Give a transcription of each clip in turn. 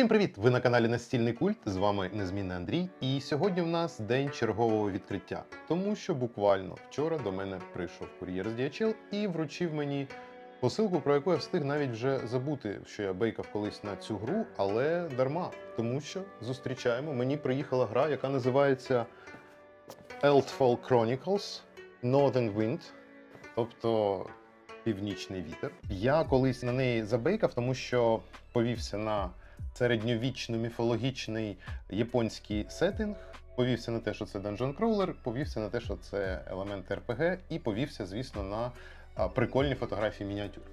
Усім привіт! Ви на каналі Настільний Культ. З вами незмінний Андрій. І сьогодні в нас день чергового відкриття, тому що буквально вчора до мене прийшов кур'єр з DHL і вручив мені посилку, про яку я встиг навіть вже забути, що я бейкав колись на цю гру, але дарма, тому що зустрічаємо. Мені приїхала гра, яка називається Eldfall Chronicles Northern Wind, тобто Північний вітер. Я колись на неї забейкав, тому що повівся на середньовічно міфологічний японський сеттинг. Повівся на те, що це Dungeon Crawler, повівся на те, що це елемент RPG, і повівся, звісно, на прикольні фотографії мініатюр.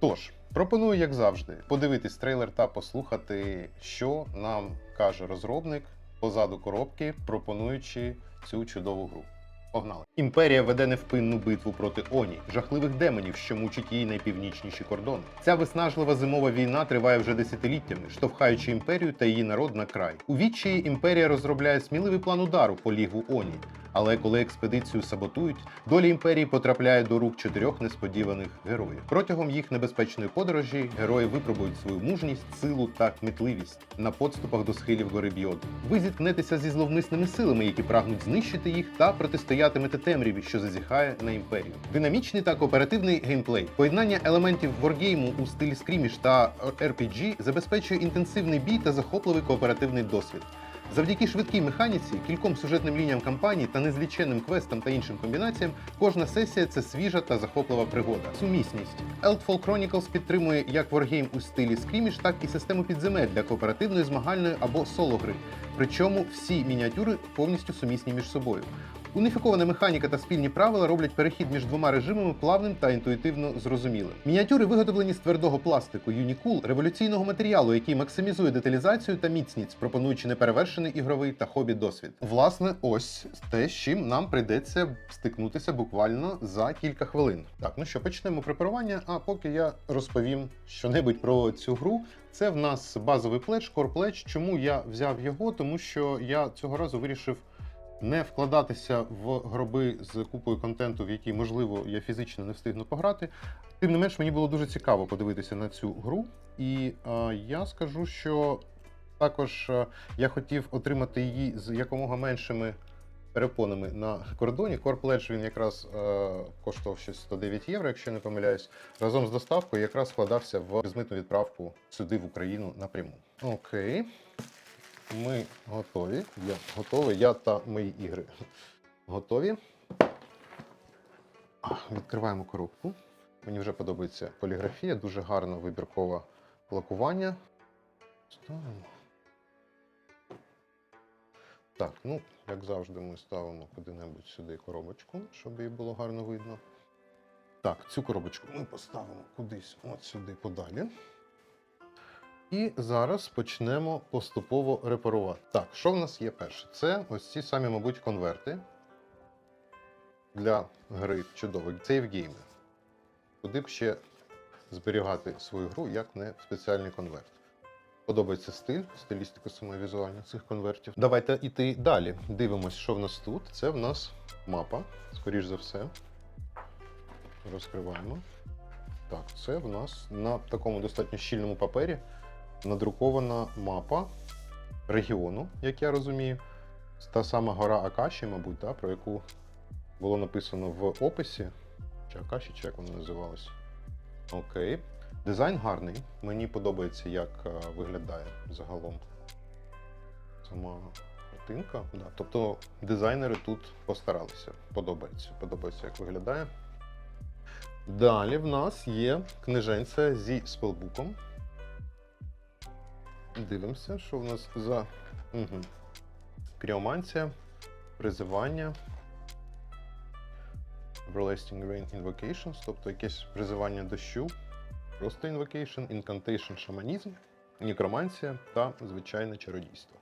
Тож, пропоную, як завжди, подивитись трейлер та послухати, що нам каже розробник позаду коробки, пропонуючи цю чудову гру. Погнали. Імперія веде невпинну битву проти Оні, жахливих демонів, що мучать її найпівнічніші кордони. Ця виснажлива зимова війна триває вже десятиліттями, штовхаючи імперію та її народ на край. У відчаї імперія розробляє сміливий план удару по лігу Оні. Але коли експедицію саботують, доля імперії потрапляє до рук чотирьох несподіваних героїв. Протягом їх небезпечної подорожі герої випробують свою мужність, силу та кмітливість на подступах до схилів гори Бьод. Ви зіткнетеся зі зловмисними силами, які прагнуть знищити їх, та протистоятимете темряві, що зазіхає на імперію. Динамічний та кооперативний геймплей, поєднання елементів воргейму у стилі скріміш та RPG забезпечує інтенсивний бій та захопливий кооперативний досвід. Завдяки швидкій механіці, кільком сюжетним лініям кампанії та незліченним квестам та іншим комбінаціям, кожна сесія це свіжа та захоплива пригода. Сумісність. Eldfall Chronicles підтримує як wargame у стилі скріміш, так і систему підземель для кооперативної, змагальної або соло гри. Причому всі мініатюри повністю сумісні між собою. Уніфікована механіка та спільні правила роблять перехід між двома режимами плавним та інтуїтивно зрозумілим. Мініатюри виготовлені з твердого пластику Unicool, революційного матеріалу, який максимізує деталізацію та міцність, пропонуючи неперевершений ігровий та хобі досвід. Власне, ось те, з чим нам прийдеться стикнутися буквально за кілька хвилин. Так, ну що, почнемо препарування, а поки я розповім щонебудь про цю гру. Це в нас базовий Core Pledge. Чому я взяв його? Тому що я цього разу вирішив не вкладатися в гроби з купою контенту, в який, можливо, я фізично не встигну пограти. Тим не менш, мені було дуже цікаво подивитися на цю гру. І е, я скажу, що також е, я хотів отримати її з якомога меншими перепонами на кордоні. Pledge він якраз е, коштував щось 109 євро, якщо не помиляюсь. Разом з доставкою якраз складався в безмитну відправку сюди, в Україну, напряму. Окей. Ми готові. Я готовий. Я та мої ігри готові. Відкриваємо коробку. Мені вже подобається поліграфія, дуже гарно вибіркове лакування. Ставимо. Так, ну, як завжди, ми ставимо куди-небудь сюди коробочку, щоб її було гарно видно. Так, цю коробочку ми поставимо кудись от сюди подалі. І зараз почнемо поступово репарувати. Так, що в нас є перше? Це ось ці самі, мабуть, конверти для гри чудових сейвгейми. Куди б ще зберігати свою гру, як не в спеціальний конверт. Подобається стиль, стилістика саме візуальна цих конвертів. Давайте йти далі. Дивимось, що в нас тут. Це в нас мапа, скоріш за все. Розкриваємо. Так, це в нас на такому достатньо щільному папері надрукована мапа регіону, як я розумію. Та сама гора Акаші, мабуть, да, про яку було написано в описі. Чи Акаші, чи як вона називалась? Окей. Дизайн гарний. Мені подобається, як е, виглядає загалом сама картинка. Да. Тобто дизайнери тут постаралися. Подобається. Подобається, як виглядає. Далі в нас є книженця зі спелбуком. Дивимося, що в нас за угу. кріоманція, призивання. Everlasting Rain Invocations, тобто якесь призивання дощу, просто Invocation, Incantation, шаманізм, некроманція та звичайне чародійство.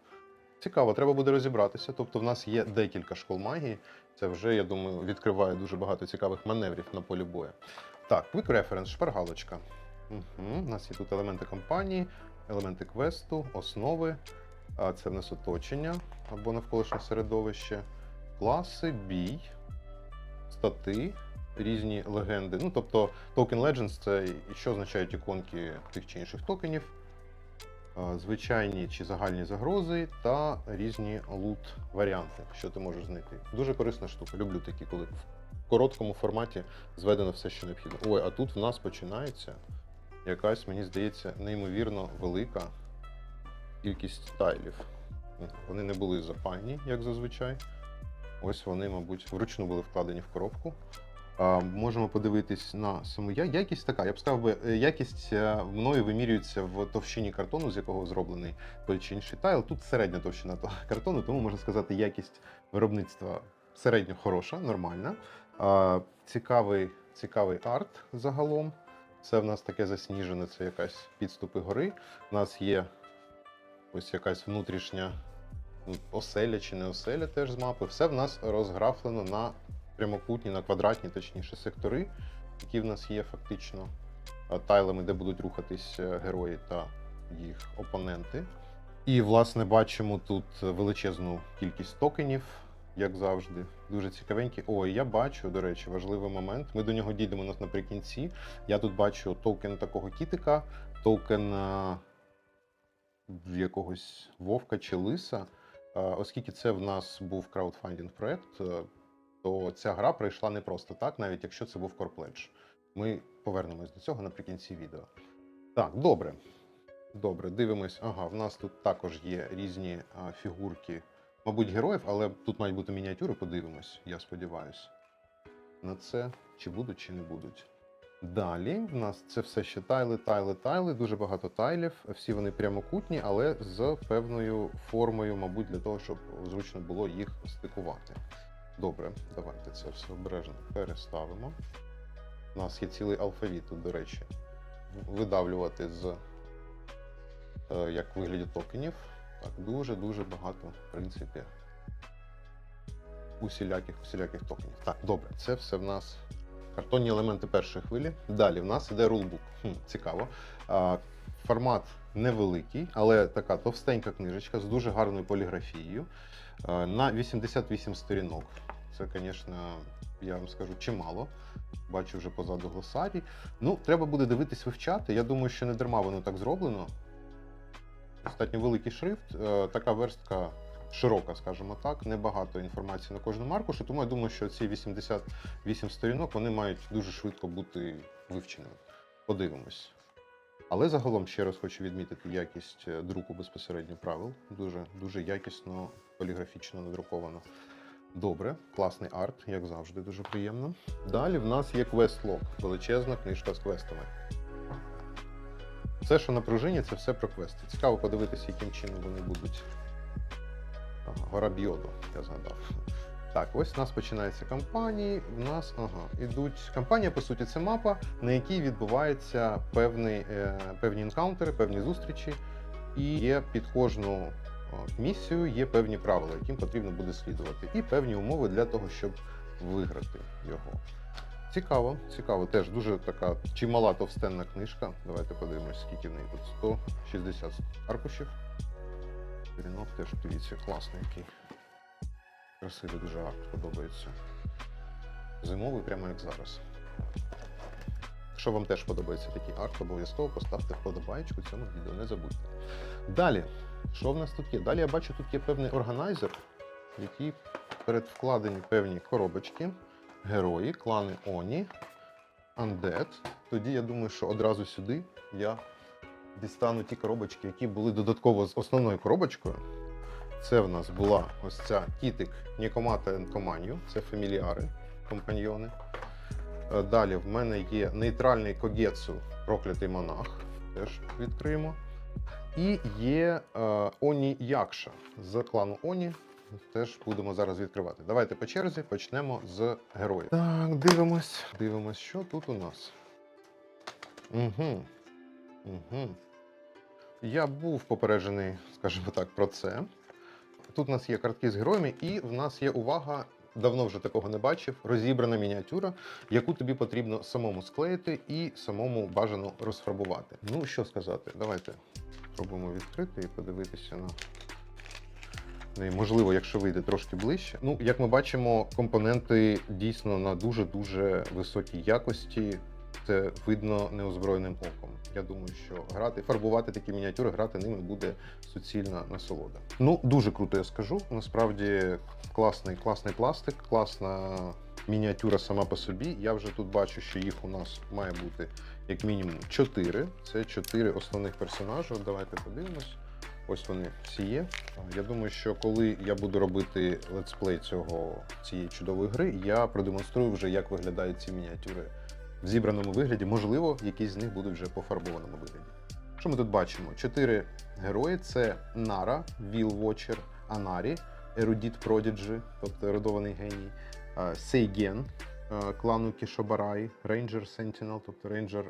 Цікаво, треба буде розібратися. Тобто, в нас є декілька школ магії. Це вже, я думаю, відкриває дуже багато цікавих маневрів на полі бою. Так, Quick Reference, шпаргалочка. Угу. У нас є тут елементи кампанії, елементи квесту, основи. Це в нас оточення або навколишнє середовище, класи, бій, стати, різні легенди. Ну, тобто, Token Legends це що означають іконки тих чи інших токенів. звичайні чи загальні загрози та різні лут-варіанти, що ти можеш знайти. Дуже корисна штука. Люблю такі, коли в короткому форматі зведено все, що необхідно. Ой, а тут в нас починається якась, мені здається, неймовірно велика кількість тайлів. Вони не були запаяні, як зазвичай. Ось вони, мабуть, вручну були вкладені в коробку. А, можемо подивитись на саму я- якість така. Я б сказав би, е, якість е, мною вимірюється в товщині картону, з якого зроблений той чи інший тайл. Тут середня товщина картону, тому можна сказати, якість виробництва середньо хороша, нормальна. А, цікавий, цікавий арт загалом. Це в нас таке засніжене, це якась підступи гори. У нас є ось якась внутрішня оселя чи не оселя теж з мапи. Все в нас розграфлено на прямокутні, на квадратні, точніше, сектори, які в нас є фактично е, тайлами, де будуть рухатись е, герої та їх опоненти. І, власне, бачимо тут величезну кількість токенів, як завжди. Дуже цікавенькі. Ой, я бачу, до речі, важливий момент. Ми до нього дійдемо нас наприкінці. Я тут бачу токен такого кітика, токен е, якогось вовка чи лиса. Е, Оскільки це в нас був краудфандинг проект, е, то ця гра пройшла не просто так, навіть якщо це був корпледж. Ми повернемось до цього наприкінці відео. Так, добре. Добре, дивимось. Ага, в нас тут також є різні фігурки, мабуть, героїв, але тут мають бути мініатюри, подивимось, я сподіваюся. На це чи будуть, чи не будуть. Далі в нас це все ще тайли, тайли, тайли, дуже багато тайлів. Всі вони прямокутні, але з певною формою, мабуть, для того, щоб зручно було їх стикувати. Добре, давайте це все обережно переставимо. У нас є цілий алфавіт тут, до речі, видавлювати з е, як вигляді токенів. Так, дуже-дуже багато, в принципі, усіляких, усіляких токенів. Так, добре, це все в нас картонні елементи першої хвилі. Далі в нас іде рулбук. Хм, цікаво. А, формат невеликий, але така товстенька книжечка з дуже гарною поліграфією. На 88 сторінок. Це, звісно, я вам скажу, чимало. Бачу вже позаду глосарій. Ну, треба буде дивитись, вивчати. Я думаю, що не дарма воно так зроблено. Достатньо великий шрифт, е, така верстка широка, скажімо так, небагато інформації на кожному аркуші, тому я думаю, що ці 88 сторінок вони мають дуже швидко бути вивченими. Подивимось. Але загалом ще раз хочу відмітити якість е, друку безпосередньо правил. Дуже, дуже якісно, поліграфічно надруковано. Добре, класний арт, як завжди, дуже приємно. Далі в нас є квест-лог, величезна книжка з квестами. Все, що на пружині, це все про квести. Цікаво подивитися, яким чином вони будуть. Гора Біоду, я згадав. Так, ось у нас починається кампанії. В нас ага, ідуть. Кампанія, по суті, це мапа, на якій відбуваються певні, е, певні енкаунтери, певні зустрічі, і є під кожну місію є певні правила, яким потрібно буде слідувати, і певні умови для того, щоб виграти його. Цікаво, цікаво. Теж дуже така чимала товстенна книжка. Давайте подивимось, скільки в неї тут 160 аркушів. Сторінок теж дивіться, класний який. Красивий дуже арт подобається. Зимовий, прямо як зараз. Якщо вам теж подобається такий арт, обов'язково поставте вподобайку цьому відео, не забудьте. Далі, що в нас тут є? Далі я бачу, тут є певний органайзер, в який передвкладені певні коробочки, герої, клани Оні, Undead. Тоді я думаю, що одразу сюди я дістану ті коробочки, які були додатково з основною коробочкою. Це в нас була ось ця кітик Нікомата Енкоманію, це фаміліари, компаньйони. Е, Далі в мене є нейтральний Когецу, проклятий монах. Теж відкриємо. І є е, Оні Якша з клану Оні. Теж будемо зараз відкривати. Давайте по черзі почнемо з героїв. Так, дивимось. Дивимось, що тут у нас. Угу. Угу. Я був попереджений, скажімо так, про це. Тут у нас є картки з героями, і в нас є увага. Давно вже такого не бачив. Розібрана мініатюра, яку тобі потрібно самому склеїти і самому бажано розфарбувати. Ну що сказати, давайте спробуємо відкрити і подивитися на неї. Можливо, якщо вийде трошки ближче. Ну, як ми бачимо, компоненти дійсно на дуже дуже високій якості. це видно неозброєним оком. Я думаю, що грати, фарбувати такі мініатюри, грати ними буде суцільна насолода. Ну, дуже круто, я скажу. Насправді класний, класний пластик, класна мініатюра сама по собі. Я вже тут бачу, що їх у нас має бути як мінімум 4. Це 4 основних персонажі. От Давайте подивимось. Ось вони всі є. Я думаю, що коли я буду робити летсплей цього цієї чудової гри, я продемонструю вже, як виглядають ці мініатюри в зібраному вигляді. Можливо, якісь з них будуть вже пофарбованому вигляді. Що ми тут бачимо? Чотири герої: це Нара, Віл Вочер, Анарі, Ерудіт Продіджі, тобто ерудований геній, Сейген клану Кішобарай, Рейнджер Сентінел, тобто рейнджер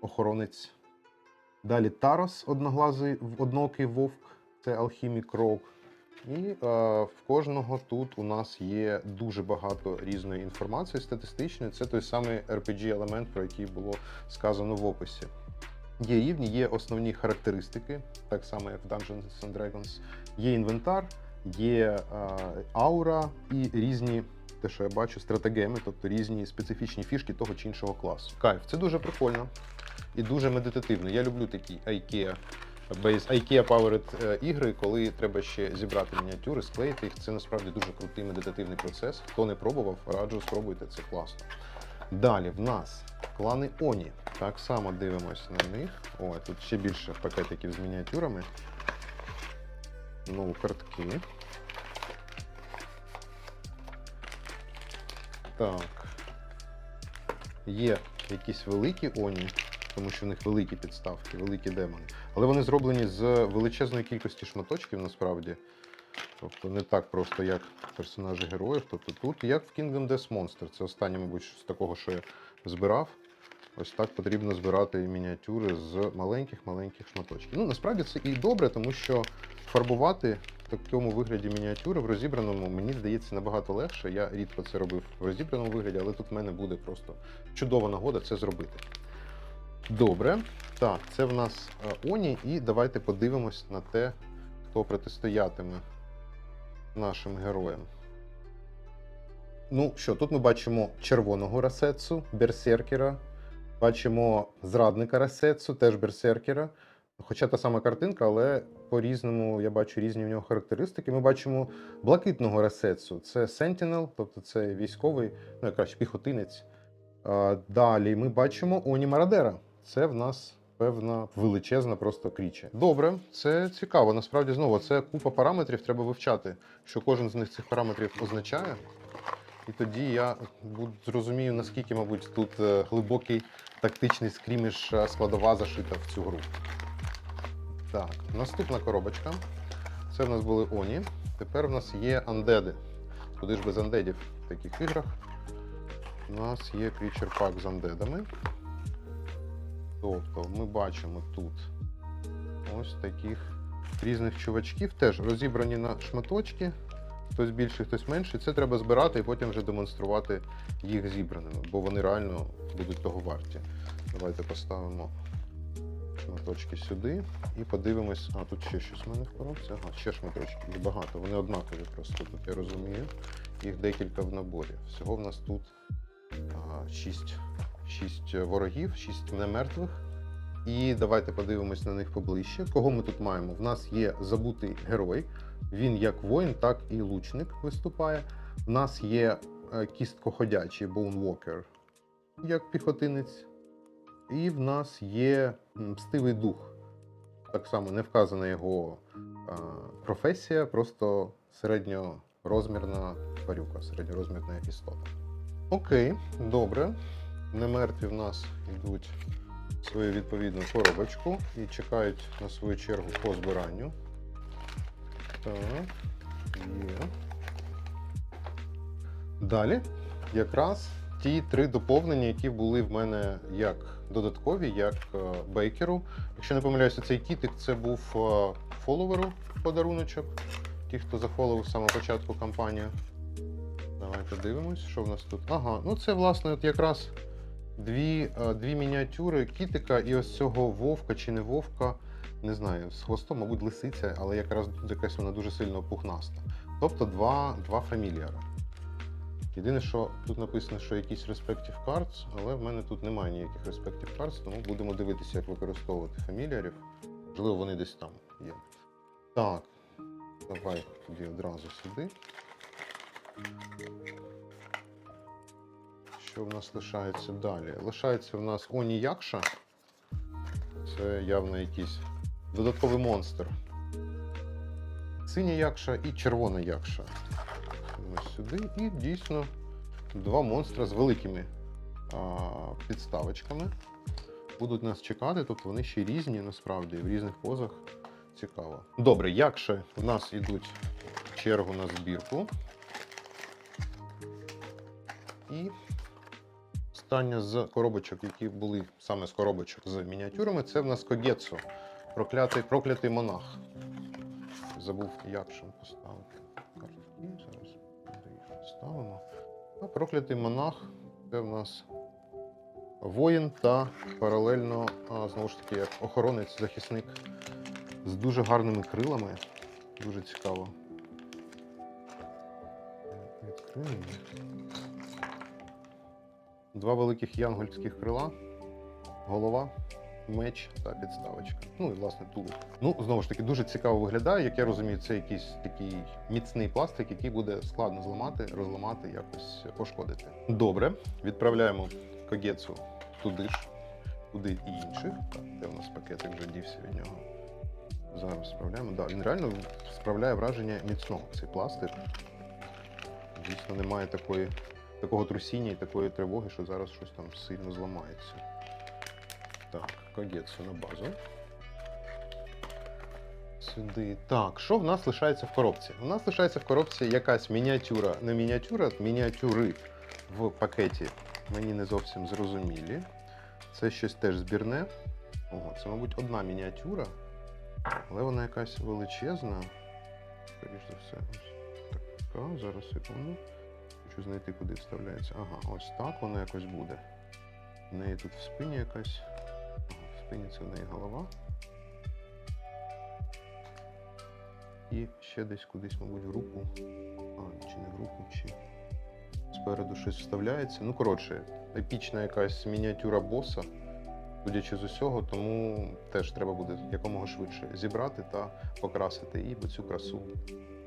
охоронець. Далі Тарос, одноглазий одноокий вовк, це алхімік Роук. І е, в кожного тут у нас є дуже багато різної інформації статистичної. Це той самий RPG-елемент, про який було сказано в описі. Є рівні, є основні характеристики, так само як в Dungeons and Dragons. Є інвентар, є е, аура і різні, те, що я бачу, стратегеми, тобто різні специфічні фішки того чи іншого класу. Кайф, це дуже прикольно і дуже медитативно. Я люблю такі IKEA Base IKEA Powered е, ігри, коли треба ще зібрати мініатюри, склеїти їх. Це насправді дуже крутий медитативний процес. Хто не пробував, раджу спробуйте, це класно. Далі в нас клани Оні. Так само дивимось на них. О, тут ще більше пакетиків з мініатюрами. Ну, картки. Так. Є якісь великі Оні, тому що в них великі підставки, великі демони. Але вони зроблені з величезної кількості шматочків насправді. Тобто не так просто, як персонажі героїв. Тобто тут, як в Kingdom Death Monster. Це останнє, мабуть, з такого, що я збирав. Ось так потрібно збирати мініатюри з маленьких-маленьких шматочків. Ну, насправді це і добре, тому що фарбувати в такому вигляді мініатюри в розібраному, мені здається, набагато легше. Я рідко це робив в розібраному вигляді, але тут в мене буде просто чудова нагода це зробити. Добре. Так, це в нас е, Оні, і давайте подивимось на те, хто протистоятиме нашим героям. Ну що, тут ми бачимо червоного расецу, берсеркера, бачимо зрадника расецу, теж берсеркера. Хоча та сама картинка, але по-різному я бачу різні в нього характеристики. Ми бачимо блакитного расецу. Це Sentinel, тобто це військовий, ну якраз піхотинець. Далі ми бачимо Оні Марадера. Це в нас певна величезна просто кріча. Добре, це цікаво. Насправді знову це купа параметрів, треба вивчати, що кожен з них цих параметрів означає. І тоді я зрозумію, наскільки, мабуть, тут е, глибокий тактичний скріміш е, складова зашита в цю гру. Так, наступна коробочка. Це в нас були Оні. Тепер в нас є андеди. Куди ж без андедів в таких іграх? У нас є Creature Pack з андедами. Тобто ми бачимо тут ось таких різних чувачків, теж розібрані на шматочки, хтось більший, хтось менший. Це треба збирати і потім вже демонструвати їх зібраними, бо вони реально будуть того варті. Давайте поставимо шматочки сюди і подивимось. А, тут ще щось в мене в коробці. Ага, ще шматочки. Багато. Вони однакові просто тут, я розумію. Їх декілька в наборі. Всього в нас тут а, 6 шість ворогів, шість немертвих. І давайте подивимось на них поближче. Кого ми тут маємо? В нас є забутий герой. Він як воїн, так і лучник виступає. В нас є е, кісткоходячий Боунвокер, як піхотинець. І в нас є мстивий дух. Так само не вказана його е, професія, просто середньорозмірна тварюка, середньорозмірна істота. Окей, добре немертві в нас йдуть в свою відповідну коробочку і чекають на свою чергу по збиранню. Так, є. Далі якраз ті три доповнення, які були в мене як додаткові, як е, бейкеру. Якщо не помиляюся, цей кітик це був е, фоловеру подаруночок. Ті, хто зафоловив з початку кампанію. Давайте дивимось, що в нас тут. Ага, ну це власне от якраз дві, е, дві мініатюри кітика і ось цього вовка чи не вовка. Не знаю, з хвостом, мабуть, лисиця, але якраз якась вона дуже сильно пухнаста. Тобто два, два фамільяра. Єдине, що тут написано, що якісь Respective Cards, але в мене тут немає ніяких Respective Cards, тому будемо дивитися, як використовувати фаміліарів. Можливо, вони десь там є. Так, давай тоді одразу сюди. Що в нас лишається далі? Лишається в нас Оні Якша. Це явно якийсь додатковий монстр. Синя якша і червона якша. Ось сюди. І дійсно два монстра з великими а, підставочками будуть нас чекати. Тобто вони ще різні насправді в різних позах. Цікаво. Добре, якше в нас йдуть чергу на збірку. І остання з коробочок, які були саме з коробочок з мініатюрами, це в нас Когетсо. Проклятий, проклятий монах. Забув, як ще поставити картки. Зараз їх поставимо. А проклятий монах це в нас воїн та паралельно, знову ж таки, як охоронець, захисник з дуже гарними крилами. Дуже цікаво. Відкриємо. Два великих янгольських крила, голова, меч та підставочка. Ну і власне тулуб. Ну, знову ж таки, дуже цікаво виглядає. Як я розумію, це якийсь такий міцний пластик, який буде складно зламати, розламати, якось пошкодити. Добре, відправляємо когецу туди ж, туди і інших. Де у нас пакетик вже дівся від нього. Зараз справляємо. Да, він реально справляє враження міцного цей пластик. Дійсно, немає такої, такого трусіння і такої тривоги, що зараз щось там сильно зламається. Так, когецу на базу. Сюди. Так, що в нас лишається в коробці? У нас лишається в коробці якась мініатюра, не мініатюра, мініатюри в пакеті. Мені не зовсім зрозумілі. Це щось теж збірне. Ого, це, мабуть, одна мініатюра, але вона якась величезна. Скоріш за все, ось така. Зараз секунду. Хочу знайти, куди вставляється. Ага, ось так воно якось буде. В неї тут в спині якась. В спині це в неї голова. І ще десь кудись, мабуть, в руку. А, чи не в руку, чи спереду щось вставляється. Ну, коротше, епічна якась мініатюра боса, судячи з усього, тому теж треба буде якомога швидше зібрати та покрасити. І бо цю красу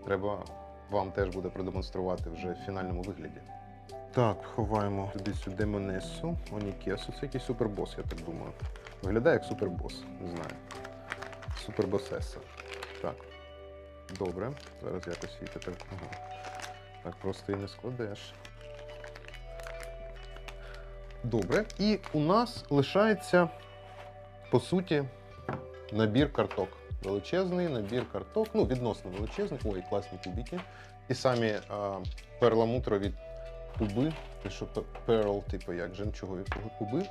треба вам теж буде продемонструвати вже в фінальному вигляді. Так, ховаємо туди цю демонесу, Онікесу. Це якийсь супербос, я так думаю. Виглядає як супербос, не знаю. Супербосеса. Так. Добре. Зараз якось її тепер. Ага. Так просто і не складеш. Добре. І у нас лишається, по суті, набір карток. Величезний набір карток, ну, відносно величезний. Ой, класні кубики. Ті самі а, перламутрові куби, те, що пе- перл, типу як жемчугові куби.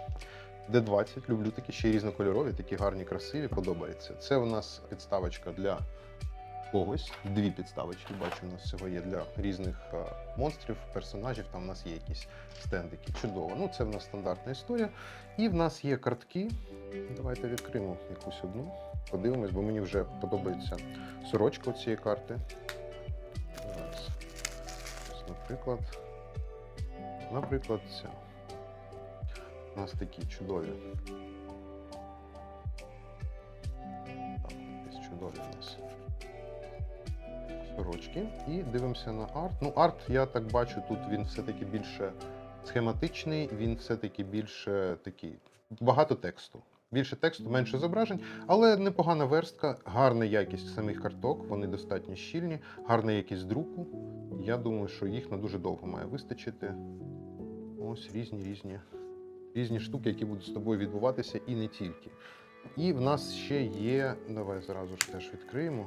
Д20, люблю такі ще різнокольорові, такі гарні, красиві, подобається. Це у нас підставочка для когось. Дві підставочки, бачу, у нас всього є для різних е, монстрів, персонажів. Там у нас є якісь стендики. Чудово. Ну, це в нас стандартна історія. І в нас є картки. Давайте відкриємо якусь одну. Подивимось, бо мені вже подобається сорочка цієї карти. Зараз. Наприклад, наприклад, ця. У нас такі чудові. Так, якісь чудові у нас сорочки. І дивимося на арт. Ну, арт, я так бачу, тут він все-таки більше схематичний, він все-таки більше такий. Багато тексту. Більше тексту, менше зображень, але непогана верстка, гарна якість самих карток, вони достатньо щільні, гарна якість друку. Я думаю, що їх на дуже довго має вистачити. Ось різні різні різні штуки, які будуть з тобою відбуватися, і не тільки. І в нас ще є. Давай зразу ж теж відкриємо.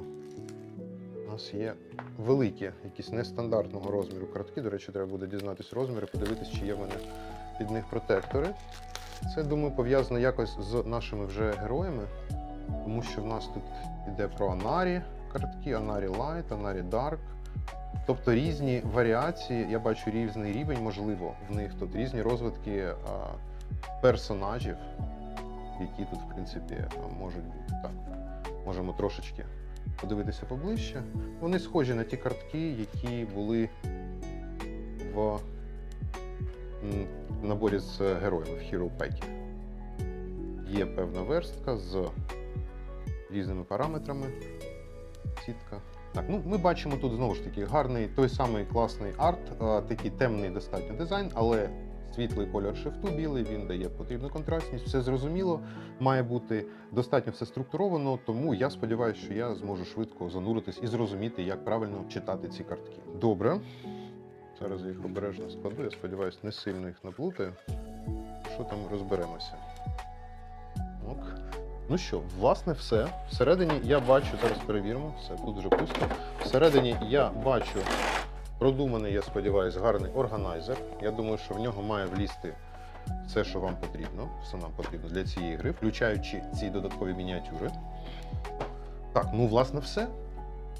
У нас є великі, якісь нестандартного розміру картки. До речі, треба буде дізнатись розміри, подивитись, чи є в мене під них протектори. Це, думаю, пов'язано якось з нашими вже героями, тому що в нас тут йде про Анарі картки, Анарі Light, Анарі Dark. Тобто різні варіації, я бачу різний рівень, можливо, в них тут різні розвитки а, персонажів, які тут, в принципі, можуть бути. Так, можемо трошечки подивитися поближче. Вони схожі на ті картки, які були в наборі з героями в Hero Pack. Є певна верстка з різними параметрами. Сітка. Так, ну ми бачимо тут знову ж таки гарний той самий класний арт, такий темний достатньо дизайн, але світлий кольор шрифту білий, він дає потрібну контрастність. Все зрозуміло, має бути достатньо все структуровано, тому я сподіваюся, що я зможу швидко зануритись і зрозуміти, як правильно читати ці картки. Добре. Зараз я їх обережно складу. Я сподіваюся, не сильно їх наплутаю. Що там розберемося. Ок. Ну що, власне, все. Всередині я бачу, зараз перевіримо, все тут вже пусто. Всередині я бачу продуманий, я сподіваюся, гарний органайзер. Я думаю, що в нього має влізти все, що вам потрібно, все нам потрібно для цієї гри, включаючи ці додаткові мініатюри. Так, ну власне все.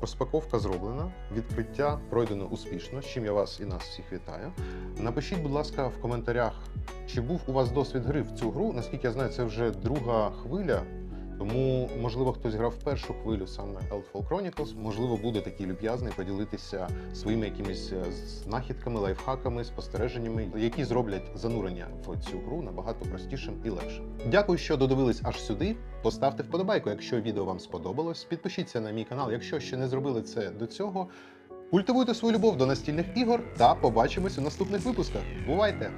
Розпаковка зроблена, відкриття пройдено успішно, з чим я вас і нас всіх вітаю. Напишіть, будь ласка, в коментарях, чи був у вас досвід гри в цю гру. Наскільки я знаю, це вже друга хвиля. Тому, можливо, хтось грав першу хвилю саме Elfall Chronicles, можливо, буде такий люб'язний поділитися своїми якимись е, знахідками, лайфхаками, спостереженнями, які зроблять занурення в цю гру набагато простішим і легшим. Дякую, що додивились аж сюди. Поставте вподобайку, якщо відео вам сподобалось. Підпишіться на мій канал, якщо ще не зробили це до цього. Культивуйте свою любов до настільних ігор та побачимось у наступних випусках. Бувайте!